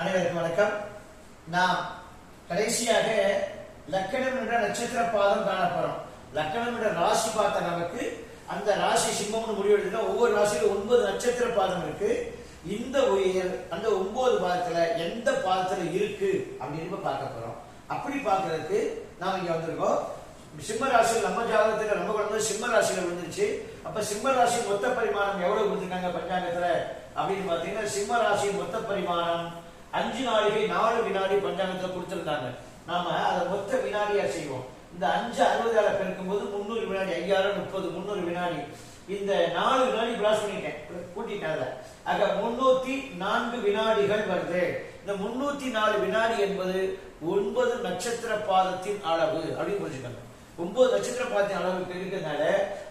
அனைவருக்கும் வணக்கம். நாம் கடைசியாக லக்கணம் என்ற நட்சத்திர பாதம் காணப்படும் லக்கணம் என்ற ராசி பார்த்த நமக்கு அந்த ராசி சிம்மம்னு முடிவெடுத்தா ஒவ்வொரு ராசியிலும் ஒன்பது நட்சத்திர பாதம் இருக்கு. இந்த உயிர் அந்த ஒன்பது பாதத்துல எந்த பாதத்துல இருக்கு அப்படின்னு பார்க்க போறோம். அப்படி பார்க்கறதுக்கு நாம் இங்க வந்திருக்கோம். சிம்ம ராசியில் நம்ம ஜாதகத்துல நம்ம குழந்தை சிம்ம ராசியில விழுந்துருச்சு. அப்ப சிம்ம ராசி மொத்த பரிமாணம் எவ்வளவு கொடுத்துருக்காங்க பஞ்சாங்கத்துல? அப்படின்னு பாத்தீங்கன்னா சிம்ம ராசி மொத்த பரிமாணம் அஞ்சு நாளிகை நாலு வினாடி பஞ்சாங்கத்துல கொடுத்திருந்தாங்க. நாம அதை மொத்த வினாடியா செய்வோம். இந்த அஞ்சு அறுபதால பெருக்கும் போது முந்நூறு வினாடி ஐயாயிரம் முப்பது முந்நூறு வினாடி. இந்த நாலு வினாடி கிராஸ் பண்ணிட்டேன். கூட்டிட்டேன் அதுல ஆக முன்னூத்தி நான்கு வினாடிகள் வருது. இந்த முன்னூத்தி நாலு வினாடி என்பது ஒன்பது நட்சத்திர பாதத்தின் அளவு அப்படின்னு புரிஞ்சுக்கணும் ஒன்பது நட்சத்திர பாதத்தின் அளவுக்கு இருக்கிறதுனால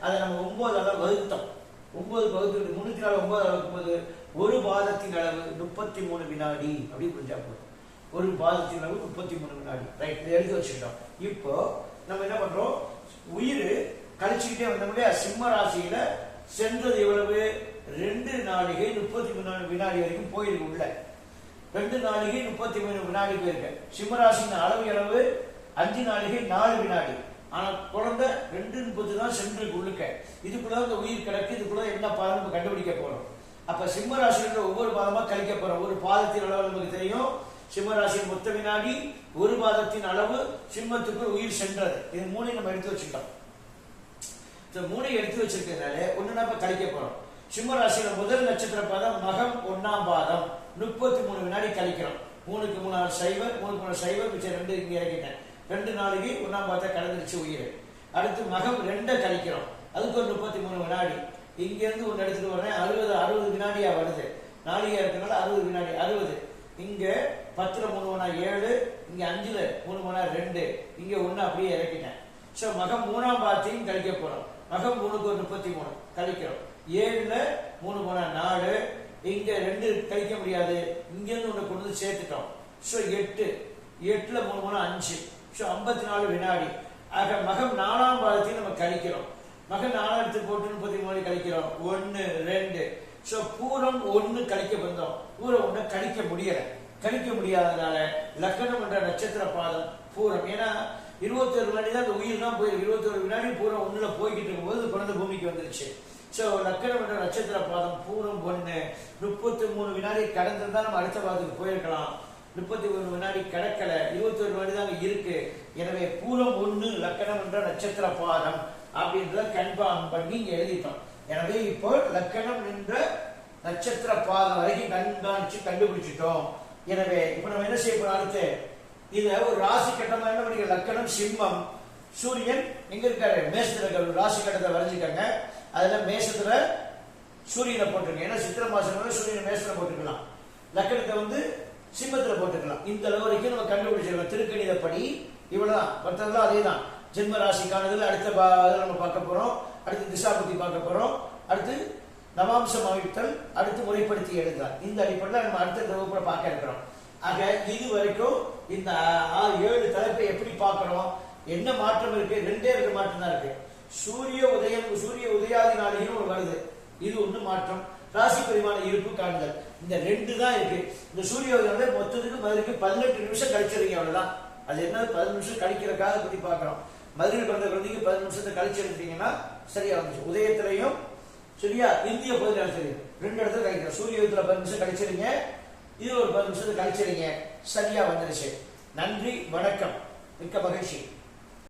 அதை நம்ம ஒன்பது அளவு வகுத்தோம். ஒன்பது வகுத்து முன்னூத்தி நாலு ஒன்பது அளவுக்கு போது ஒரு பாதத்தின் அளவு முப்பத்தி மூணு வினாடி அப்படின்னு புரிஞ்சா போதும். ஒரு பாதத்தின் அளவு முப்பத்தி மூணு வினாடி. ரைட் இதை எழுதி வச்சுக்கிட்டோம். இப்போ நம்ம என்ன பண்றோம்? உயிர் கழிச்சுக்கிட்டே வந்தோம் இல்லையா சிம்ம ராசியில சென்றது எவ்வளவு? ரெண்டு நாளிகை முப்பத்தி மூணு வினாடி வரைக்கும் போயிருக்கு உள்ள. ரெண்டு நாளிகை முப்பத்தி மூணு வினாடி போயிருக்கு. சிம்மராசியின் அளவு அளவு அஞ்சு நாளிகை நாலு வினாடி. ஆனா குழந்தை ரெண்டு முப்பது தான் சென்று உள்ளுக்க. இதுக்குள்ள உயிர் கிடக்கு இதுக்குள்ள என்ன பாதம் கண்டுபிடிக்க போறோம். அப்ப சிம்ம ராசியில ஒவ்வொரு பாதமா கழிக்க போறோம். ஒரு பாதத்தின் அளவு நமக்கு தெரியும். சிம்ம ராசியின் மொத்த வினாடி ஒரு பாதத்தின் அளவு சிம்மத்துக்குள் உயிர் சென்றது. இது மூணையும் நம்ம எடுத்து வச்சுட்டோம் இந்த மூணை எடுத்து வச்சிருக்கிறதுனால ஒண்ணு நம்ம கழிக்க போறோம். சிம்ம ராசியில முதல் நட்சத்திர பாதம் மகம் ஒன்னாம் பாதம். முப்பத்தி மூணு வினாடி கழிக்கிறோம். மூணுக்கு மூணு சைவர் மூணுக்கு மூணு சைவர் மிச்சம் ரெண்டு இங்க இறக்கிட்டேன். ரெண்டு நாளைக்கு ஒன்னாம் பாதத்தை கடந்துருச்சு உயிர். அடுத்து மகம் ரெண்டை கழிக்கிறோம். அதுக்கு ஒரு முப்பத்தி மூணு வினாடி. இங்க இருந்து ஒன்னு எடுத்துட்டு வரேன் அறுபது அறுபது வினாடியா வருது. நாளிகை இருக்கனால அறுபது வினாடி அறுபது. இங்க பத்துல மூணு மணா ஏழு இங்க அஞ்சுல மூணு மணா ரெண்டு. இங்க ஒண்ணு அப்படியே இறக்கிட்டேன். சோ மகம் மூணாம் பாதத்தையும் கழிக்க போறோம். மகம் மூணுக்கு ஒரு முப்பத்தி மூணு. கழிக்கிறோம். ஏழுல மூணு மணா நாலு. இங்க ரெண்டு கழிக்க முடியாது. இங்க இருந்து ஒண்ணு கொண்டு வந்து சேர்த்துட்டோம். சோ எட்டு. எட்டுல மூணு மணா அஞ்சு. சோ ஐம்பத்தி நாலு வினாடி. ஆக மகம் நாலாம் பாதத்தையும் நம்ம கழிக்கிறோம். மகன் நாலாம் எடுத்து போட்டு முப்பத்தி மூணு கழிக்கிறோம். ஒன்னு ரெண்டு. சோ பூரம் ஒண்ணு கழிக்க வந்தோம். பூரம் ஒண்ணு கழிக்க முடியல. கழிக்க முடியாதனால லக்கணம் என்ற நட்சத்திர பாதம் பூரம். ஏன்னா இருபத்தி ஒரு வினாடி தான் அந்த உயிர் தான் போயிருக்கு. இருபத்தி ஒரு வினாடி பூரம் ஒண்ணுல போய்கிட்டு இருக்கும்போது குழந்த பூமிக்கு வந்துருச்சு. சோ லக்கணம் என்ற நட்சத்திர பாதம் பூரம் ஒண்ணு. முப்பத்தி மூணு வினாடி கடந்திருந்தா நம்ம அடுத்த பாதத்துக்கு போயிருக்கலாம். முப்பத்தி ஒரு வினாடி கிடக்கல. இருபத்தி ஒரு வினாடி தான் இருக்கு. எனவே பூரம் ஒண்ணு லக்கணம் என்ற நட்சத்திர பாதம். அப்படின்றத கன்ஃபார்ம் பண்ணி இங்க எழுதிட்டோம். எனவே இப்போ லக்கணம் என்ற நட்சத்திர பாதம் வரைக்கும் கண்காணிச்சு கண்டுபிடிச்சிட்டோம். எனவே இப்ப நம்ம என்ன செய்ய போறோம் அடுத்து? இத ஒரு ராசி கட்டமா என்ன பண்ணிக்க லக்கணம் சிம்மம். சூரியன் எங்க இருக்காரு? மேசத்துல இருக்க ராசி கட்டத்தை வரைஞ்சுக்கங்க. அதுல மேசத்துல சூரியனை போட்டிருக்கேன். ஏன்னா சித்திர மாசம் சூரியனை மேசத்துல போட்டுக்கலாம். லக்கணத்தை வந்து சிம்மத்துல போட்டுக்கலாம். இந்த அளவு வரைக்கும் நம்ம கண்டுபிடிச்சிருக்கோம். திருக்கணிதப்படி இவ்வளவுதான். மற்றதெல்லாம் அதே தான் ஜென்ம ராசிக்கானதுல அடுத்த நம்ம பார்க்க போறோம். அடுத்து திசாபுத்தி பார்க்க போறோம். அடுத்து நவாம்சம் அமைத்தல் அடுத்து முறைப்படுத்தி எழுதுதல் இந்த அடிப்படையில் நம்ம அடுத்த வகுப்புல பார்க்க இருக்கிறோம். ஆக இது வரைக்கும் இந்த ஏழு தலைப்பை எப்படி பார்க்கணும்? என்ன மாற்றம் இருக்கு? ரெண்டே ரெண்டு மாற்றம் தான் இருக்கு. சூரிய உதயம் சூரிய உதயாதி நாளையும் ஒரு வருது. இது ஒண்ணு மாற்றம். ராசி பரிமாண இருப்பு காணுதல். இந்த ரெண்டு தான் இருக்கு. இந்த சூரிய உதயம் வந்து மொத்தத்துக்கு பதிலுக்கு பதினெட்டு நிமிஷம் கழிச்சிருங்க அவ்வளவுதான். அது என்ன பதினெட்டு நிமிஷம் கழிக்கிறக்காக பத்தி பார்க்குறோம். மதுரையில் பிறந்த குழந்தைக்கு பதினஞ்சு நிமிஷத்தை கழிச்சு எடுத்தீங்கன்னா சரியா வந்துச்சு உதயத்திலையும் சரியா இந்திய பகுதியில் சரி. ரெண்டு இடத்துல கழிக்கிறோம் சூரிய உதயத்தில் பத்து நிமிஷம் கழிச்சிருங்க இது ஒரு பத்து நிமிஷத்தை கழிச்சிருங்க சரியா வந்துருச்சு. நன்றி வணக்கம். மிக்க மகிழ்ச்சி.